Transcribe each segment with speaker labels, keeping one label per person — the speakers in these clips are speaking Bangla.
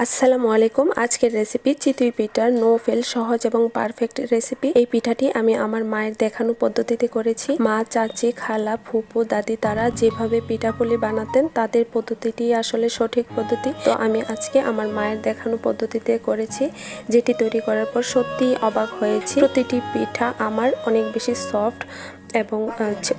Speaker 1: আসসালামু আলাইকুম। আজকের রেসিপি চিতুই পিঠার নো ফেল সহজ এবং পারফেক্ট রেসিপি এই পিঠাটি আমি আমার মায়ের দেখানো পদ্ধতিতে করেছি। মা, চাচি, খালা, ফুপু, দাদি, তারা যেভাবে পিঠাপুলি বানাতেন, তাদের পদ্ধতিটি আসলে সঠিক পদ্ধতি। তো আমি আজকে আমার মায়ের দেখানো পদ্ধতিতে করেছি, যেটি তৈরি করার পর সত্যিই অবাক হয়েছি। প্রতিটি পিঠা আমার অনেক বেশি সফট এবং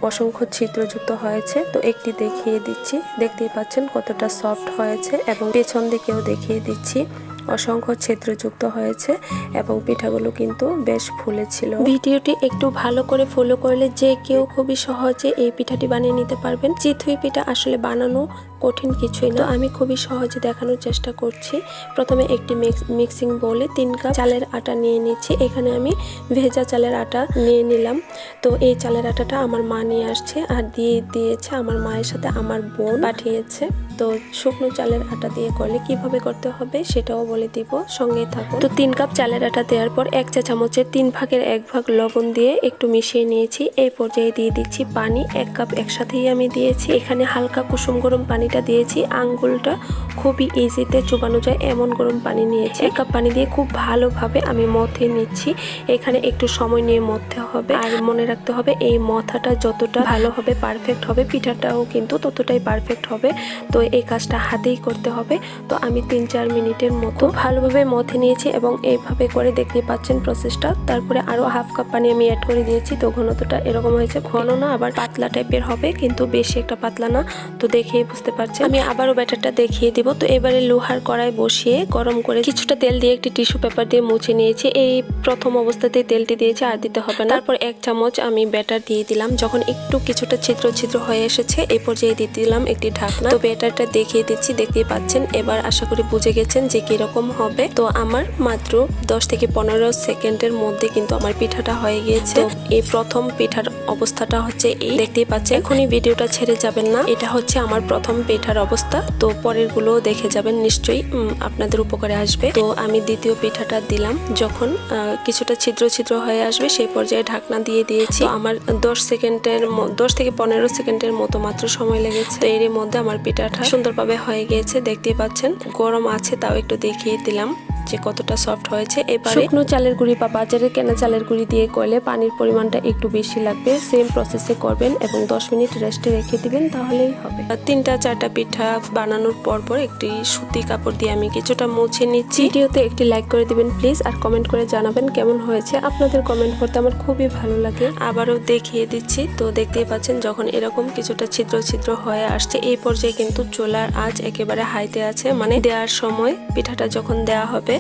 Speaker 1: অসংখ্য ছিদ্রযুক্ত হয়েছে। তো একটি দেখিয়ে দিচ্ছি। দেখতেই পাচ্ছেন কতটা সফট হয়েছে এবং পেছন দিকেও দেখিয়ে দিচ্ছি। অসংখ্য ছিদ্রযুক্ত হয়েছে এবং পিঠাগুলো কিন্তু বেশ ফুলেছিল। ভিডিওটি একটু ভালো করে ফলো করলে যে কেউ খুবই সহজে এই পিঠাটি বানিয়ে নিতে পারবেন। চিথুই পিঠা আসলে বানানো কঠিন কিছুই না। আমি খুবই সহজে দেখানোর চেষ্টা করছি। প্রথমে একটি মিক্স- বলে তিন কাপ চালের আটা নিয়ে নিচ্ছি। এখানে আমি ভেজা চালের আটা নিয়ে নিলাম। তো এই চালের আটাটা আমার মা নিয়ে আসছে আর দিয়ে দিয়েছে আমার মায়ের সাথে আমার বোন পাঠিয়েছে। তো শুকনো চালের আটা দিয়ে করলে কীভাবে করতে হবে সেটাও বলে দিব সঙ্গেই থাকুন। তো তিন কাপ চালের আটা দেওয়ার পর এক চা চামচের তিন ভাগের এক ভাগ লবণ দিয়ে একটু মিশিয়ে নিয়েছি। এই পর্যায়ে দিয়ে দিচ্ছি পানি, এক কাপ একসাথেই আমি দিয়েছি। এখানে হালকা কুসুম গরম পানিটা দিয়েছি। আঙ্গুলটা খুবই ইজিতে চুবানো যায়, এমন গরম পানি নিয়েছি। এক কাপ পানি দিয়ে খুব ভালোভাবে আমি মথে নিচ্ছি। এখানে একটু সময় নিয়ে মথতে হবে। আর মনে রাখতে হবে, এই মথাটা যতটা ভালো হবে পারফেক্ট হবে, পিঠাটাও কিন্তু ততটাই পারফেক্ট হবে। তো এই কাজটা হাতেই করতে হবে। তো আমি তিন চার মিনিটের মতো ভালোভাবে মথে নিয়েছি এবং এইভাবে করে দেখতে পাচ্ছেন প্রসেসটা তারপরে আরও হাফ কাপ পানি আমি অ্যাড করে দিয়েছি। তো ঘনত্বটা এরকম হয়েছে, ঘন না, আবার পাতলা টাইপের হবে, কিন্তু বেশি একটা পাতলা না। তো দেখেই বুঝতে পারছেন। আমি আবারও ব্যাটারটা দেখিয়ে দিব। তো এবারে লোহার কড়াই বসিয়ে গরম করে কিছুটা তেল দিয়ে একটি টিস্যু পেপার দিয়ে মুছে নিয়েছি। এই প্রথম অবস্থাতেই তেলটি দিয়েছি, আর দিতে হবে না। তারপর এক চামচ আমি ব্যাটার দিয়ে দিলাম। যখন একটু কিছুটা ছিদ্র ছিদ্র হয়ে এসেছে এই পর্যায়ে দিয়ে দিলাম একটি ঢাকনা। তো ব্যাটারটা দেখিয়ে দিচ্ছি, দেখতেই পাচ্ছেন। এবার আশা করি বুঝে গেছেন যে কীরকম হবে। তো আমার মাত্র দশ থেকে পনেরো সেকেন্ডের মধ্যে কিন্তু আমার পিঠাটা হয়ে গিয়েছে। এই প্রথম পিঠার অবস্থাটা হচ্ছে এই। দেখতেই পাচ্ছেন, এখনই ভিডিওটা ছেড়ে যাবেন না। এটা হচ্ছে আমার প্রথম পিঠার অবস্থা। তো পরেরগুলো দেখে যাবেন, নিশ্চয়ই আপনাদের উপকারে আসবে। তো আমি দ্বিতীয় পিঠাটা দিলাম। যখন কিছুটা ছিদ্র ছিদ্র হয়ে আসবে, সেই পর্যায়ে ঢাকনা দিয়ে দিয়েছি। আমার দশ সেকেন্ডের ম- দশ থেকে পনেরো সেকেন্ডের মতো মাত্র সময় লেগেছে। তো এরই মধ্যে আমার পিঠাটা সুন্দরভাবে হয়ে গিয়েছে। দেখতেই পাচ্ছেন, গরম আছে, তাও একটু দেখিয়ে দিলাম। যে কতটা সফট হয়েছে এবারে শুকনো চালের গুঁড়ি বা বাজারের কেনা চালের গুঁড়ি দিয়ে করলে পানির পরিমাণটা একটু বেশি লাগবে। সেম প্রসেসে করবেন এবং দশ মিনিট রেস্টে রেখে দিবেন তাহলেই হবে। আর তিনটা চারটা পিঠা বানানোর পর পর একটি সুতি কাপড় দিয়ে আমি কিছুটা মুছে নিচ্ছি। ভিডিওতে একটি লাইক করে দিবেন প্লিজ আর কমেন্ট করে জানাবেন কেমন হয়েছে। আপনাদের কমেন্ট করতে আমার খুবই ভালো লাগে। আবারও দেখিয়ে দিচ্ছি। তো দেখতেই পাচ্ছেন যখন এরকম কিছুটা ছিদ্র ছিদ্র হয়ে আসছে এই পর্যায়ে কিন্তু চোলার আঁচ একেবারে হাইতে আছে। মানে দেওয়ার সময় পিঠাটা যখন দেওয়া হবে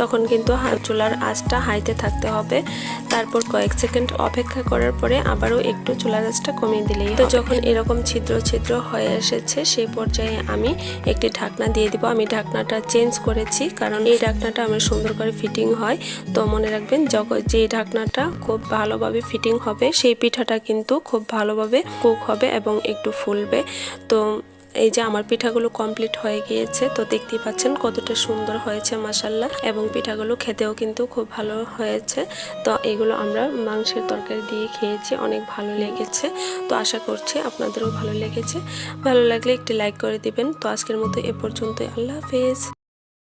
Speaker 1: তখন কিন্তু চুলার আঁচটা হাইতে থাকতে হবে। তারপর কয়েক সেকেন্ড অপেক্ষা করার পরে আবারও একটু চুলার আঁচটা কমিয়ে দিলেই তো যখন এরকম ছিদ্র ছিদ্র হয়ে এসেছে সেই পর্যায়ে আমি একটি ঢাকনা দিয়ে দিব। আমি ঢাকনাটা চেঞ্জ করেছি কারণ এই ঢাকনাটা আমার সুন্দর করে ফিটিং হয়। তো মনে রাখবেন যখন যে ঢাকনাটা খুব ভালোভাবে ফিটিং হবে সেই পিঠাটা কিন্তু খুব ভালোভাবে কুক হবে এবং একটু ফুলবে। তো এই যে আমার পিঠাগুলো কমপ্লিট হয়ে গিয়েছে, তো দেখতেই পাচ্ছেন কতটা সুন্দর হয়েছে মাসাল্লাহ এবং পিঠাগুলো খেতেও কিন্তু খুব ভালো হয়েছে। তো এগুলো আমরা মাংসের তরকারি দিয়ে খেয়েছি, অনেক ভালো লেগেছে। তো আশা করছি আপনাদেরও ভালো লেগেছে। ভালো লাগলে একটি লাইক করে দিবেন। তো আজকের মতো এ পর্যন্ত আল্লাহ হাফেজ।